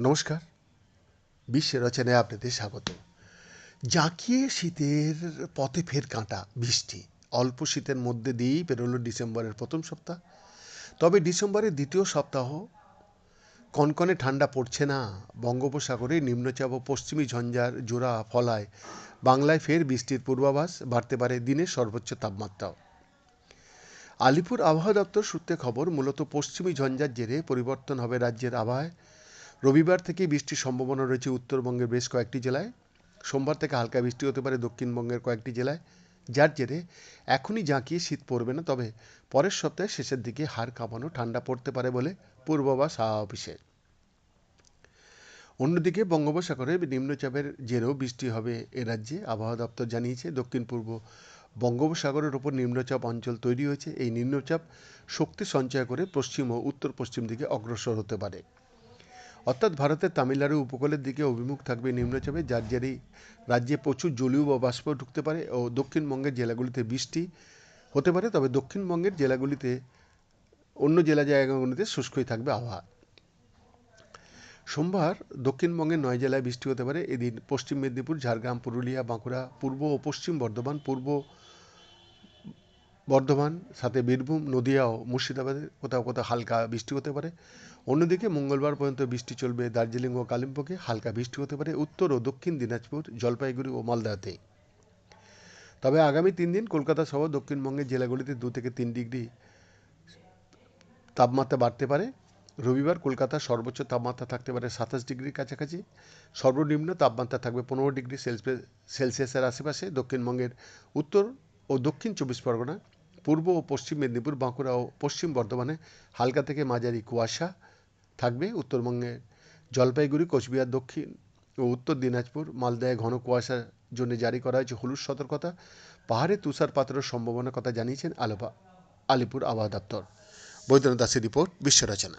নমস্কার। বিশ্ব রচনায় আপনাদের স্বাগত। জাঁকিয়ে শীতের পথে ফের কাঁটা বৃষ্টি। অল্প শীতের মধ্যে দিয়েই পেরোলো ডিসেম্বরের প্রথম সপ্তাহ। তবে ডিসেম্বরের দ্বিতীয় সপ্তাহ, কনকনে ঠান্ডা পড়ছে না। বঙ্গোপসাগরে নিম্নচাপ ও পশ্চিমী ঝঞ্ঝার জোড়া ফলায় বাংলায় ফের বৃষ্টির পূর্বাভাস। বাড়তে পারে দিনের সর্বোচ্চ তাপমাত্রাও। আলিপুর আবহাওয়া দপ্তর সূত্রে খবর, মূলত পশ্চিমী ঝঞ্ঝার জেরে পরিবর্তন হবে রাজ্যের আবহাওয়ায়। রবিবার থেকে বৃষ্টির সম্ভাবনা রয়েছে উত্তরবঙ্গের বেশ কয়েকটি জেলায়। সোমবার থেকে হালকা বৃষ্টি হতে পারে দক্ষিণবঙ্গের কয়েকটি জেলায়, যার জেরে এখনই জাঁকিয়ে শীত পড়বে না। তবে পরের সপ্তাহের শেষের দিকে হাড় কাঁপানো ঠান্ডা পড়তে পারে বলে পূর্বাভাস হাওয়া অফিসের অন্যদিকে বঙ্গোপসাগরে নিম্নচাপের জেরেও বৃষ্টি হবে এ রাজ্যে, আবহাওয়া দপ্তর জানিয়েছে। দক্ষিণ পূর্ব বঙ্গোপসাগরের ওপর নিম্নচাপ অঞ্চল তৈরি হয়েছে। এই নিম্নচাপ শক্তি সঞ্চয় করে পশ্চিম ও উত্তর পশ্চিম দিকে অগ্রসর হতে পারে। অর্থাৎ ভারতের তামিলনাড়ু উপকূলের দিকে অভিমুখ থাকবে নিম্নচাপে, যার জেরেই রাজ্যে প্রচুর জলীয় বা বাষ্প ঢুকতে পারে ও দক্ষিণবঙ্গের জেলাগুলিতে বৃষ্টি হতে পারে। তবে দক্ষিণবঙ্গের জেলাগুলিতে অন্য জেলা জায়গাগুলিতে শুষ্কই থাকবে আবহাওয়া। সোমবার দক্ষিণবঙ্গের নয় জেলায় বৃষ্টি হতে পারে। এদিন পশ্চিম মেদিনীপুর, ঝাড়গ্রাম, পুরুলিয়া, বাঁকুড়া, পূর্ব ও পশ্চিম বর্ধমান, পূর্ব বর্ধমান, সাথে বীরভূম, নদিয়া ও মুর্শিদাবাদে কোথাও কোথাও হালকা বৃষ্টি হতে পারে। অন্যদিকে মঙ্গলবার পর্যন্ত বৃষ্টি চলবে দার্জিলিং ও কালিম্পংয়ে, হালকা বৃষ্টি হতে পারে উত্তর ও দক্ষিণ দিনাজপুর, জলপাইগুড়ি ও মালদাতে। তবে আগামী তিন দিন কলকাতা সহ দক্ষিণবঙ্গের জেলাগুলিতে দু থেকে তিন ডিগ্রি তাপমাত্রা বাড়তে পারে। রবিবার কলকাতার সর্বোচ্চ তাপমাত্রা থাকতে পারে সাতাশ ডিগ্রির কাছাকাছি। সর্বনিম্ন তাপমাত্রা থাকবে পনেরো ডিগ্রি সেলসিয়াস, সেলসিয়াসের আশেপাশে। দক্ষিণবঙ্গের উত্তর ও দক্ষিণ চব্বিশ পরগনা, পূর্ব ও পশ্চিম মেদিনীপুর, বাঁকুড়া ও পশ্চিম বর্ধমানে হালকা থেকে মাঝারি কুয়াশা থাকবে। উত্তরবঙ্গে জলপাইগুড়ি, কোচবিহার দক্ষিণ ও উত্তর দিনাজপুর, মালদায় ঘন কুয়াশার জন্য জারি করা হয়েছে হলুদ সতর্কতা। পাহাড়ে তুষারপাতের সম্ভাবনার কথা জানিয়েছেন আলোপা আলিপুর আবহাওয়া দপ্তর। বৈদ্যনাথ দাসের রিপোর্ট, বিশ্ব রচনা।